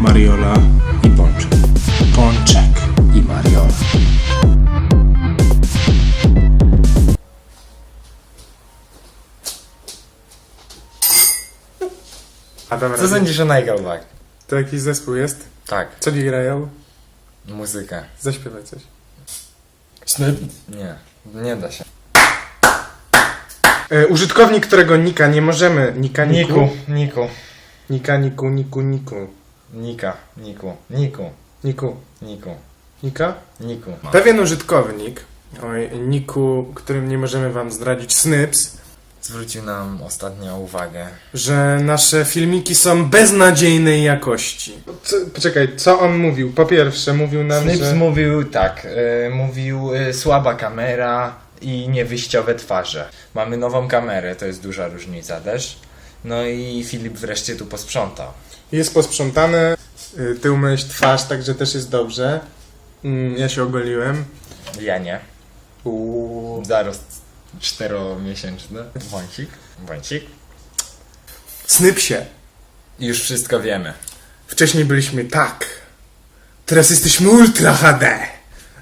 Mariola i Pączek. Pączek i Mariola. A dobra, Co sądzisz o Nickelback? to jakiś zespół jest? Tak, Co ci grają? muzykę. Zaśpiewaj coś. Nie, nie da się. E, użytkownik, którego nika nie możemy... Nika, niku. Niku, Niku, Nika, niku, niku, niku. Nika, Niku, Niku, Niku. Niku, Nika? Niku. Pewien użytkownik, oj, niku, którym nie możemy wam zdradzić, Snips, Zwrócił nam ostatnio uwagę. że nasze filmiki są beznadziejnej jakości. Co, poczekaj, co on mówił? Po pierwsze, mówił nam, Snips że... mówił tak, y, mówił y, słaba kamera i niewyjściowe twarze. Mamy nową kamerę, to jest duża różnica też. No i Filip wreszcie tu posprzątał. Jest posprzątane, y, ty umyłeś twarz, także też jest dobrze. Mm, Ja się ogoliłem. Ja nie. Uuu. Zarost czteromiesięczny. Wąsik. Wąsik. Snipsie. I już wszystko wiemy. Wcześniej byliśmy tak. Teraz jesteśmy Ultra HD.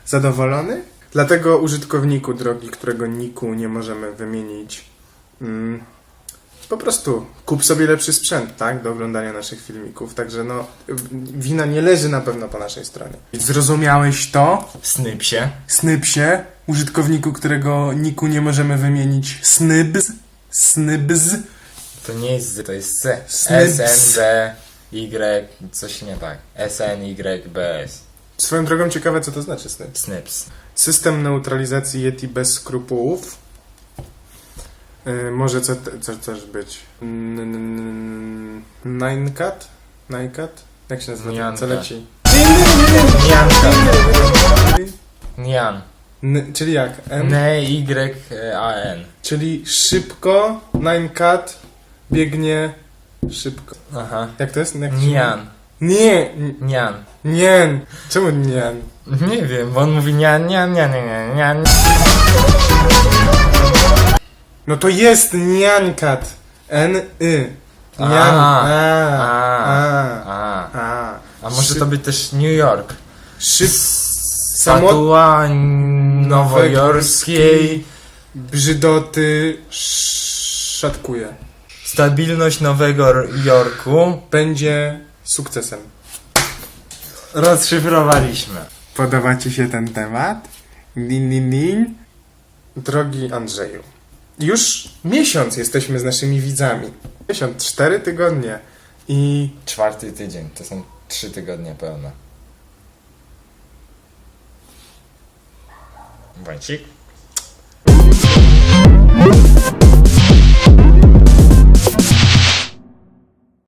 Zadowolony? Dlatego użytkowniku drogi, którego niku nie możemy wymienić, mm, po prostu kup sobie lepszy sprzęt, tak? Do oglądania naszych filmików. Także no, wina nie leży na pewno po naszej stronie. Zrozumiałeś to? Snipsie. Snybsie, użytkowniku, którego niku nie możemy wymienić. Snybs. Snybs. To nie jest Z, to jest C. Snips. S, N, B, Y, coś nie tak. S, N, Y, B, S. Swoją drogą ciekawe, co to znaczy snyps. Snips. System neutralizacji Yeti bez skrupułów. Yy, może co, co też być? Ninecat? Ninecat? Jak się nazywa? Nianka. Co leci? Nianka. Nian. N, czyli jak? N? N, Y, A, N. Czyli szybko Ninecat biegnie szybko. Aha. Jak to jest? Jak to Nian. Nie! Nian. Nie! Czemu nie? Nie wiem, bo on mówi nian, nian, nian, nian, nian. No to jest Niancat. N-Y. A, A. A. A. A. A. A może Szyb- to być też New York? Szyb... Samo... Statua nowojorskiej. Brzydoty szatkuje. Stabilność Nowego Jorku. Będzie sukcesem. Rozszyfrowaliśmy. Podoba Ci się ten temat? Din, din, din. Drogi Andrzeju, już miesiąc jesteśmy z naszymi widzami. Miesiąc, cztery tygodnie. I Czwarty tydzień, to są trzy tygodnie pełne. Wąsik.